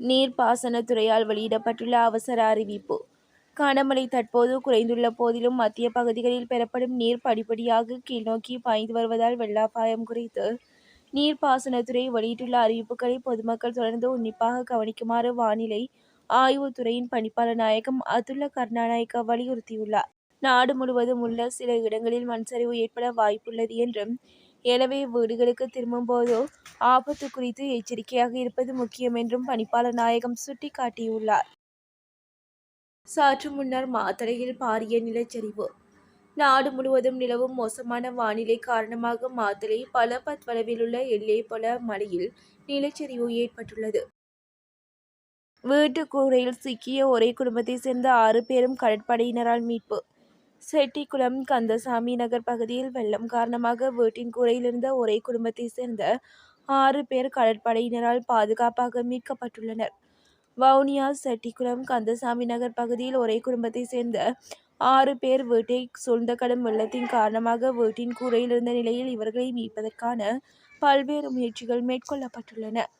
நீர்ப்பாசனத்துறையால் வெளியிடப்பட்டுள்ள அவசர அறிவிப்பு. கனமழை தற்போது குறைந்துள்ள போதிலும் மத்திய பகுதிகளில் பெறப்படும் நீர் படிப்படியாக கீழ்நோக்கி பாய்ந்து வருவதால் வெள்ளாபாயம் குறித்து நீர்ப்பாசனத்துறை வெளியிட்டுள்ள அறிவிப்புகளை பொதுமக்கள் தொடர்ந்து உன்னிப்பாக கவனிக்குமாறு வானிலை ஆய்வுத்துறையின் பணிப்பாளர் நாயகம் அதுல்ல கருணாநாயக்க வலியுறுத்தியுள்ளார். நாடு முழுவதும் உள்ள சில இடங்களில் மண்சரிவு ஏற்பட வாய்ப்புள்ளது என்றும் எனவே வீடுகளுக்கு திரும்பும்போதோ ஆபத்து குறித்து எச்சரிக்கையாக இருப்பது முக்கியம் என்றும் பணிப்பாளர் நாயகம் சுட்டிக்காட்டியுள்ளார். சற்று முன்னர் மாத்தளையில் பாரிய நிலச்சரிவு. நாடு முழுவதும் நிலவும் மோசமான வானிலை காரணமாக மாத்தளை பலபத் வளவிலுள்ள எல்லேபல மலையில் நிலச்சரிவு ஏற்பட்டுள்ளது. வீட்டு கூரையில் சிக்கிய ஒரே குடும்பத்தைச் சேர்ந்த ஆறு பேரும் கடற்படையினரால் மீட்பு செட்டிக்குளம் கந்தசாமி நகர் பகுதியில் வெள்ளம் காரணமாக வீட்டின் கூரையிலிருந்த ஒரே குடும்பத்தைச் சேர்ந்த ஆறு பேர் கடற்படையினரால் பாதுகாப்பாக மீட்கப்பட்டுள்ளனர். வவுனியா செட்டிக்குளம் கந்தசாமி நகர் பகுதியில் ஒரே குடும்பத்தைச் சேர்ந்த ஆறு பேர் வீட்டை சூழ்ந்த கடும் வெள்ளத்தின் காரணமாக வீட்டின் கூரையில் இருந்த நிலையில் இவர்களை மீட்பதற்கான பல்வேறு முயற்சிகள் மேற்கொள்ளப்பட்டுள்ளன.